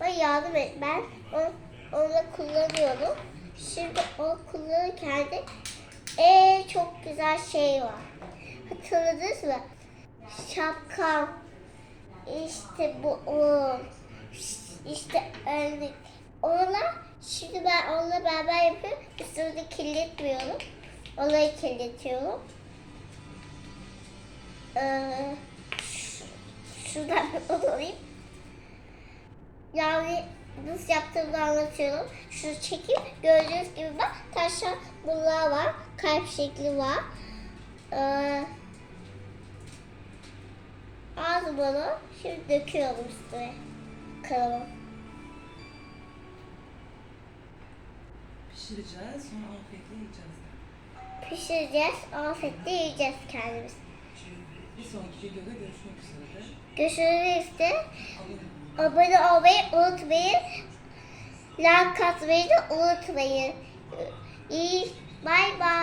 bana yardım et. Ben onu, onu kullanıyorum. Şimdi o kullanırken de ee, çok güzel şey var. Hatırladınız mı? Şapkam. İşte bu o. İşte önlük. Onunla şimdi ben onunla beraber yapıyorum. Üstümde kirletmiyorum. Onları kirletiyorum. Ee, şuradan onu alayım. Yani nasıl yaptığımı anlatıyorum. Şunu çekip gördüğünüz gibi bak taşlar bunlar var. Kalp şekli var. Ee, aldım onu. Şimdi döküyorum üstüne. Kalıbı. Pişireceğiz, sonra afiyetle yiyeceğiz. Pişireceğiz. Afiyetle yiyeceğiz kendimiz. Bir sonraki videoda görüşmek üzere. Görüşürüz de. Abone olmayı unutmayın. Like atmayı da unutmayın. İyi. Bye bye.